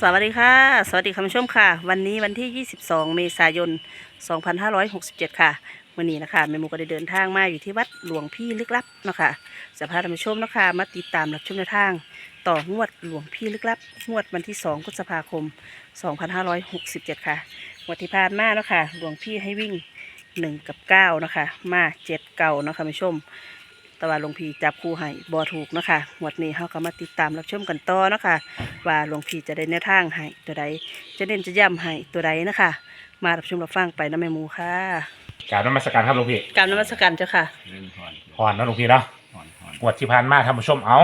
สวัสดีค่ะ สวัสดีคุณผู้ชมค่ะ วันนี้วันที่ 22 เมษายน 2567 ค่ะวันนี้นะคะแม่มูก็ได้เดินทางมาอยู่ที่วัดหลวงพี่ลึกลับเนาะคะจะพาท่านผู้ชมนะคะ มาติดตามรับชมแนทาง ต่องวดหลวงพี่ลึกลับ งวดวันที่2พฤษภาคม 2567 ค่ะงวดที่ผ่านมาเนาะคะหลวงพี่ให้วิ่ง 1 กับ 9 นะคะ มา7เก่าเนาะคะคุณผู้ชม แต่ว่าหลวงพี่จับคู่ให้บอถูกเนาะคะงวดนี้เขาก็มาติดตามรับชมกันต่อเนาะคะว่าหลวงพี่จะได้แนวทางให้ตัวใดจะเน้นจะย่ำให้ตัวใดนะคะ มารับชมรับฟังไปนะแม่หมูค่ะกราบนมัสการครับหลวงพี่กรารนมัสการเจ้าค่ะ เล่นพรพรนะหลวงพี่เนาะพรพรงวดที่ผ่านมาท่านผู้ชมเอา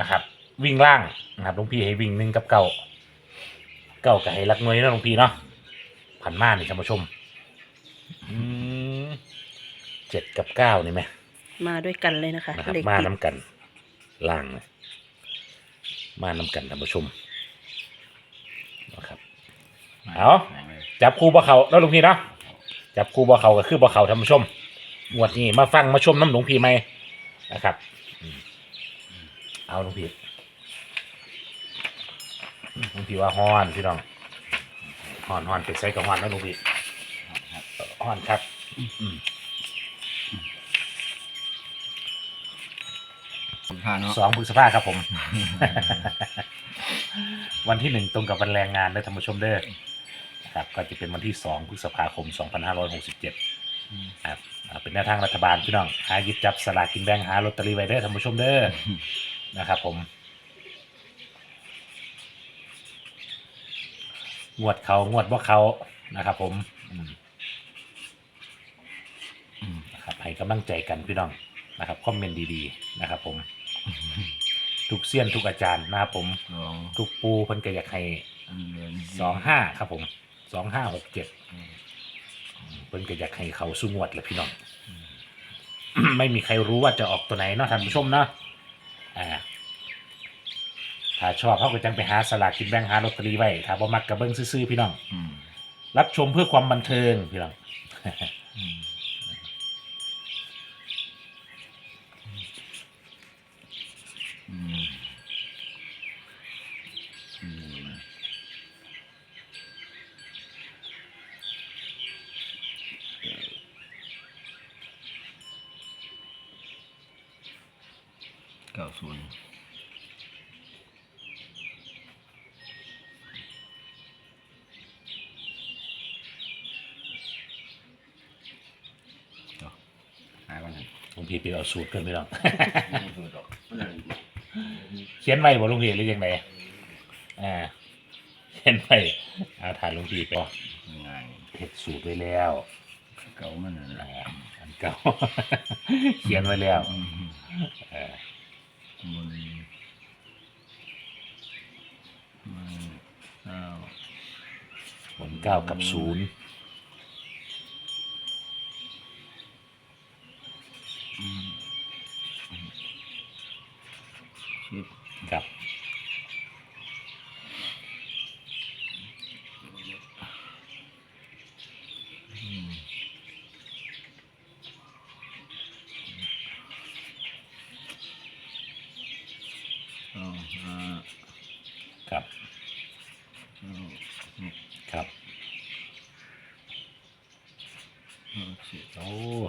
นะครับ วิ่งล่างนะครับหลวงพี่ให้วิ่งหนึ่งกับเก้าเก้ากับให้รักน้อยนะหลวงพี่เนาะผ่านมานี่ท่านผู้ชมอืมเจ็ดกับเก้านี่ไหม มาด้วยกันเลยนะคะนะครับเลขมาติดน้ำกัน ล่างนะมาน้ำกันท่านผู้ชมนะครับ เอาจับคู่บ่เขาแล้วหลวงพี่เนาะจับคู่บ่เขาก็คือบ่เขาท่านผู้ชมงวดนี้มาฟังมาชมน้ำหลวงพี่ไหมนะครับอืมเอาหลวงพี่หลวงพี่ว่าฮ้อนพี่น้องฮ้อนฮ้อนไปใส่กับฮ้อนแล้วหลวงพี่ฮ้อนครับ อืม พาเนาะสองพฤษภาครับผม วันที่หนึ่งตรงกับวันแรงงานเด้อท่านผู้ชมเด้อนะครับก็จะเป็นวันที่สองพฤษภาคมสองพันห้าร้อยหกสิบเจ็ดครับอ่าเป็นแนวทางรัฐบาลพี่น้องหาหยิบจับสลากกินแบ่งหาลอตเตอรี่ไว้เด้อท่านผู้ชมเด้อนะครับผม งวดเขางวดว่าเขานะครับผมอืมอืมนะครับให้กำลังใจกันพี่น้องนะครับคอมเมนต์ดีๆนะครับผม ทุกเซียนทุกอาจารย์นะครับผม สองทุกปูเพิ่นก็อยากให้เดือนสองห้าครับผมสองห้าหกเจ็ดเพิ่นก็อยากให้เขาสู้งวดแหละพี่น้อง ไม่มีใครรู้ว่าจะออกตัวไหนเนาะท่านผู้ชมเนาะอ่าถ้าชอบเขาก็จังไปหาสลากกินแบ่งหาลอตเตอรี่ไว้ถ้าบ่มักกับเบิ้งซื่อๆพี่น้อง อืมรับชมเพื่อความบันเทิงพี่น้อง อืมอืมอืมเก้า ศูนย์ต่อหาวันนั้นหลุงพี่ไปเอาสูตรเกินพี่น้องไม่ถูกหรอกมันนั่นเขียนไว้บ่หลุงพี่หรือยังไงอ่า เขียนไว้เอาถ่ายหลุงพี่ไปง่ายเฮ็ดสูตรไว้แล้วเก่ามันนั่นแหละอ่าอันเก่า เขียนไว้แล้วอืมเอ 9 กับ 0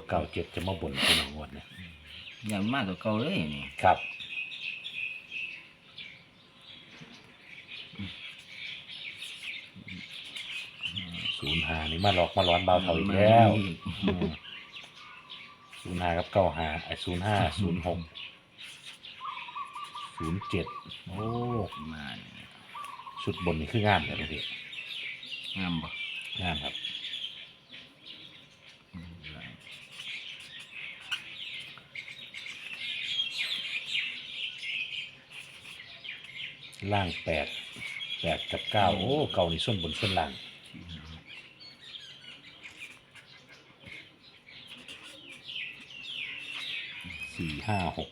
เก้าเจ็ดจะมาบ่นพี่น้องงวดเนี่ยอย่างมากกว่าเก่าเลยนี่ครับศูนย์หานี่มาหลอกมาร้อนเบาเท่าอีกแล้วศูนย์ห้ากับเก้าห้าไอ้ศูนย์ห้าศูนย์หกศูนย์เจ็ดโอ้มาเนี่ยชุดบนนี่คืองามเลยพี่งามบ่งามครับ อืม ล่างแปดแปดกับเก้าโอ้เก้านี่ส่วนบนส่วนล่างสี่ห้าหก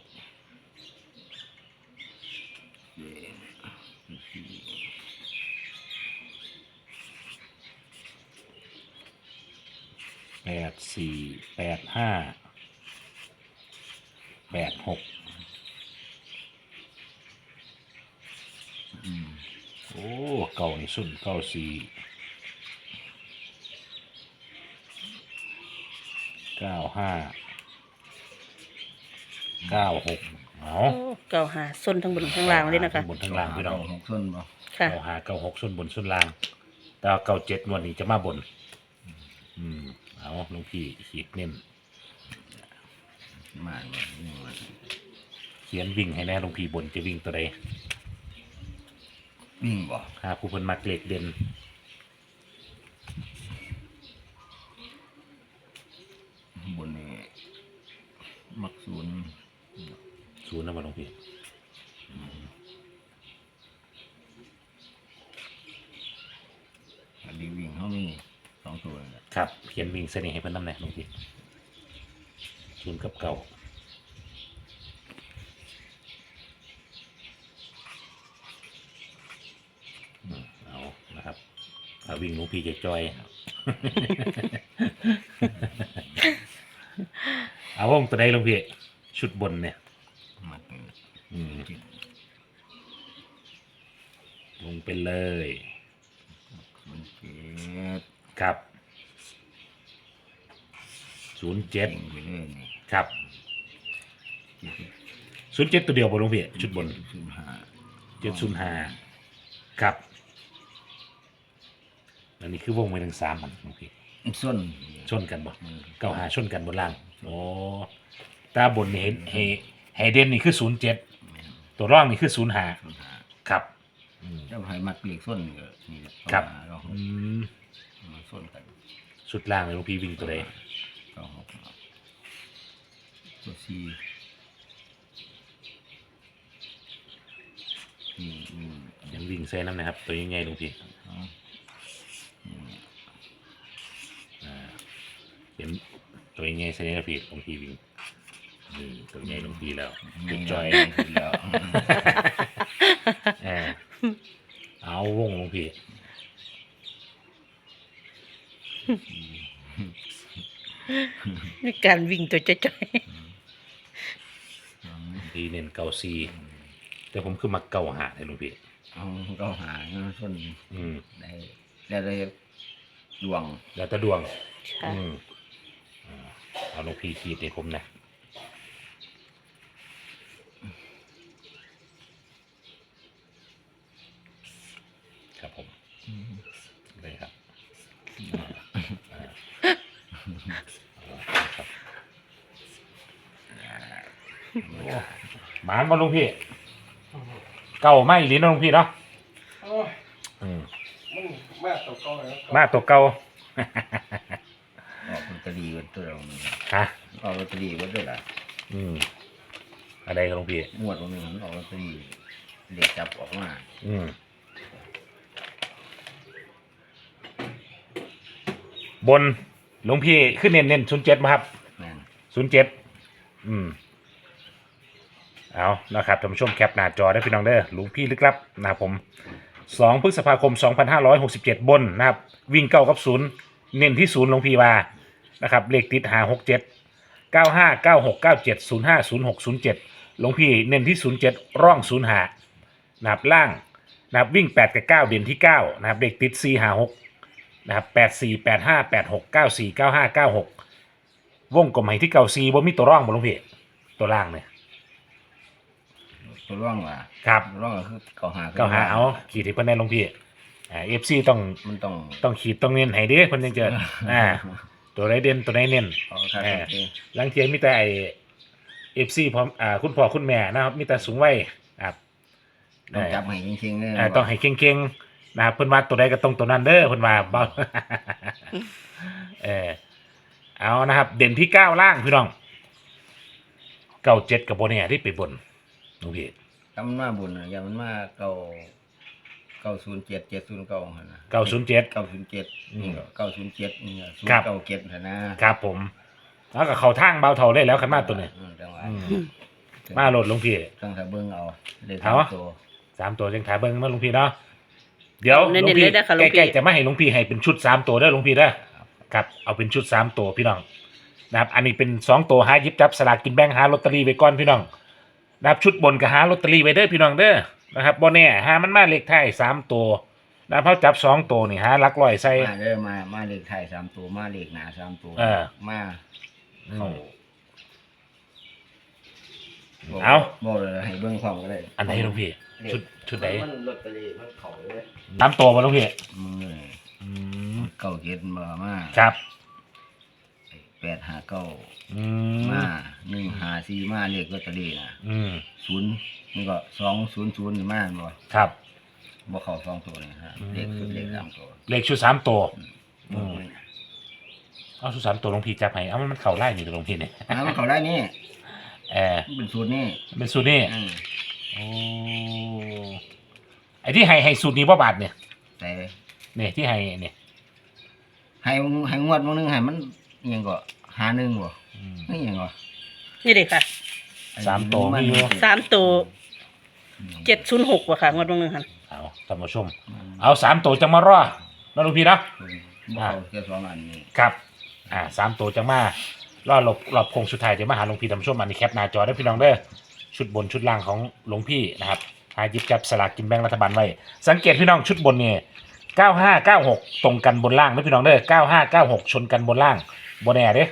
แปดสี่แปดห้าแปดหก อืม โอ้เก่านี่สุดเก้าสี่เก้าห้าเก้าหกเอาโอ้เก่าหาส้นทั้งบนทั้งล่างเลยนะคะ บนทั้งล่างพี่น้องหกส้นบ่ค่ะ เก้าห้าเก้าหกส่วนบนส่วนล่าง แต่ว่าเก้าเจ็ดงวันนี้จะมาบน อืมเอาหลวงพี่ขีดเน้นมาบ่นี่มันเขียนวิ่งให้แน่หลวงพี่บนจะวิ่งตัวใด วิ่งบ่หาผู้เพิ่นมักเล็กเด่นบนนี่มักศูนย์ศูนย์นะมาหลวงพี่อันนี้วิ่งเขามีสองตัวนั่นแหละครับเขียนวิ่งเสน่ห์ให้เพิ่นน้ำแน่หลวงพี่ศูนย์กับเก่าอืมเอานะครับเอา วิ่งหลวงพี่จะจอย เอาวงตัวใดหลวงพี่ ชุดบนเนี่ยมักนี่อืมจิตลงไปเลยศูนย์เจ็ดครับศูนย์เจ็ดวิ่งไปเลยนี่ครับศูนย์เจ็ดตัวเดียวบนลงพี่ชุดบน ศูนย์ห้าเจ็ดศูนย์ห้าครับ อันนี้คือวงไปทั้งสามมันลงพี่ส้นชนกันบ่อืมเก้าหาชนกันบนล่างโอ้ตาบนนี่เห็นเฮเฮเดนนี่คือศูนย์เจ็ดแม่นตัวร่องนี่คือศูนย์ห้าศูนย์ห้าครับอืมเจ้าให้มักเล็กส้นนี่ก็นี่แหละครับเราอืมมาส้นกันชุดล่างเลยหลวงพี่วิ่งตัวใดเก้าหกตัวสี่วิ่งวิ่งยังวิ่งเส้นน้ำนะครับ ตัวยังไงหลวงพี่เอานี่ เห็น ตัวยังไงเส้นนี้พี่หลวงพี่วิ่งนี่ตัวยังไงหลวงพี่แล้วจุดจอยแล้วเออเอาวงหลวงพี่มีการวิ่งตัวจ้อยดีเน้นเก่าซีแต่ผมคือมักเก่าหาเลยหลวงพี่เอาเก้าหาเงินส้นอืมได้แล้วได้ดวง แล้วแต่ดวงๆค่ะอืมอ่า เอาหลวงพี่ขีดให้ผมนะครับผมเลยครับอ่าอ่าครับหมานมาลุงพี่ เก่าไม่ลิ้นนะลุงพี่เนาะโอ้ยอืมมันมาตกเก้าเลยมาตัวเก่า ออกลอตเตอรี่กันตัวเรานี่ฮะ ออกลอตเตอรี่กันด้วยล่ะอืม อะไรครับลุงพี่ งวดวันหนึ่งมันออกลอตเตอรี่เรียกจับออกมาอืม บนหลวงพี่ขึ้นเน้นเน้นศูนย์เจ็ดมาครับแม่นศูนย์เจ็ดอืม เอานะครับท่านผู้ชมแคปหน้าจอได้พี่น้องเด้อหลวงพี่ลึกลับนะครับผมสองพฤษภาคมสองพันห้าร้อยหกสิบเจ็ดบนนะครับ วิ่งเก้ากับศูนย์เน้นที่ศูนย์หลวงพี่ว่า นะครับ เลขติดหาหกเจ็ดเก้าห้าเก้าหกเก้าเจ็ดศูนย์ห้าศูนย์หกศูนย์เจ็ดหลวงพี่เน้นที่ศูนย์เจ็ดร่องศูนย์หานะครับล่างนะครับวิ่งแปดกับเก้าเด่นที่เก้านะครับเลขติดสี่หาหกนะครับแปดสี่แปดห้าแปดหกเก้าสี่เก้าห้าเก้าหกวงกลมให้ที่เก่าซีบ่มีตัวร่องบ่หลวงพี่ตัวล่างเนี่ยตัวร่องว่ะครับตัวร่องก็คือเก้าหาเก้าหาเอาขีดให้เพิ่นได้หลวงพี่อ่าเอฟซีต้องมันต้องต้องขีดต้องเน้นให้เด้เพิ่นจึงจะอ่า ตัวไหนเด่นตัวไหนเน้นเอาครับเออโอเคลังเทียนมีแต่ไอเอฟซีพร้อมอ่าคุณพ่อคุณแม่นะครับ มีแต่สูงวัยครับต้องจับให้จริงๆเลยอ่าต้องให้เก่งๆนะครับเพิ่นว่าตัวใดก็ต้องตัวนั้นเด้อเพิ่นว่าเบาเออเอานะครับ เด่นที่เก้าล่างพี่น้องเก้าเจ็ดกับโบเนี่ยที่ไปบนหลวงพี่ถ้ามันมาบุญอะอย่ามันมาเก้า เก้าศูนย์เจ็ดเจ็ดศูนย์เก้าหั่นนะเก้าศูนย์เจ็ด เก้าศูนย์เจ็ดอืมนี่ก็เก้าศูนย์เจ็ดนี่ก็ศูนครัย์บเก้าเจ็ดหั่นนะครับผม แล้วก็เขาทางเบาเท่าได้แล้วขันมาตัวนี้อืมจังหวะอืมมาโหลดหลวงพี่ต้องถ้าเบิ่งเอาเลขเอาสามตัวสามตัวจังถาเบิ้งมาหลวงพี่เนาะเดี๋ยวหเน้นลวงๆพี่เลยนะคะหลวงพี่ ใกล้ๆจะไม่ให้หลวงพี่ให้เป็นชุดสามตัวได้อหลวงพี่เด้อครับเอาเป็นชุดสามตัวพี่น้องนะครับ อันนี้เป็นสองตัวหาหยิบจับสลากกินแบ่งหาลอตเตอรี่ไว้ก่อนพี่น้องนะครับชุดบนก็หาลอตเตอรี่ไว้เด้อพี่น้องเด้อ นะครับบ่แน่หามันมาเลขท้ายสามตัวนะเพราะจับสองตัวนี่หาหลักร้อยใส่ มาเด้อมา มาเลขไทายสามตัวมาเลขหนาสามตัวเออ มาอืเขามเอา บอกเลยให้เบิ่งความก็ได้อันไหนหลวงพี่ ชุดชุดไหนมันลอตเตอรี่มันเขาเลยสามตัวมาหลวงพี่มึงเลยอืมเก้าเจ็ดมามา ครับ แปดห้าเก้าอืมมาหนึ่งห้าสี่มาเลขลอตเตอรี่นะอืมศูนย์นี่ก็สองศูนย์ศูนย์นี่มาบ่ครับ บ่เข้าสองตัวนี่ฮะอืมเลขชุดเลขสามตัวเลขชุดสามตัว อืม เอาชุดสามตัวหลวงพี่จับให้เอามันมันเข่าไล่นี่หลวงพี่เนี่ยอ่ามันเข้าได้นี่เออมันเป็นสูตรนี่เป็นสูตรนี่อืมโอ้ไอ้ที่ให้ให้สูตรนี้บ่บาทเนี่ยแต่ เนี่ยที่ให้เนี่ยให้ให้งวดมื้อนึงให้มัน อิหยังก็หาหนึ่งบ่อืมนี่อิหยังก็นี่เด็กค่ะสามตัวมีอยู่ สามตัวเจ็ดศูนย์หกว่ะค่ะงวดวันหนึ่งค่ะเอาท่านผู้ชม เอาสามตัวจังมารอนะหลวงพี่นะ บ่เข้าแค่สองอันนี้ครับ อ่าสามตัวจังมารอหลบหลบโคงสุดท้ายจะมาหาหลวงพี่ท่านผู้ชมอันนี้แคปหน้าจอได้พี่น้องเด้อชุดบนชุดล่างของหลวงพี่นะครับหาหยิบจับสลากกินแบ่งรัฐบาลไว้สังเกตพี่น้องชุดบนเนี่ยเก้าห้าเก้าหกตรงกันบนล่างนะพี่น้องเด้อเก้าห้าเก้าหกชนกันบนล่าง บนแอร์เด้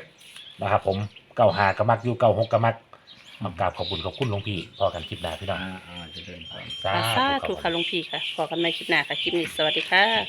นะครับ ผมเก้าห้ากระมักอยู่เก้าหกกระมักมากราบขอบคุณขอบคุณหลวงพี่พอกันคลิปหน้าพี่น้องอ่าอ่าจะเป็นไป สาสาธุธุค่ะหลวงพี่ค่ะพอกันในคลิปหน้าค่ะคลิปนี้สวัสดีค่ะ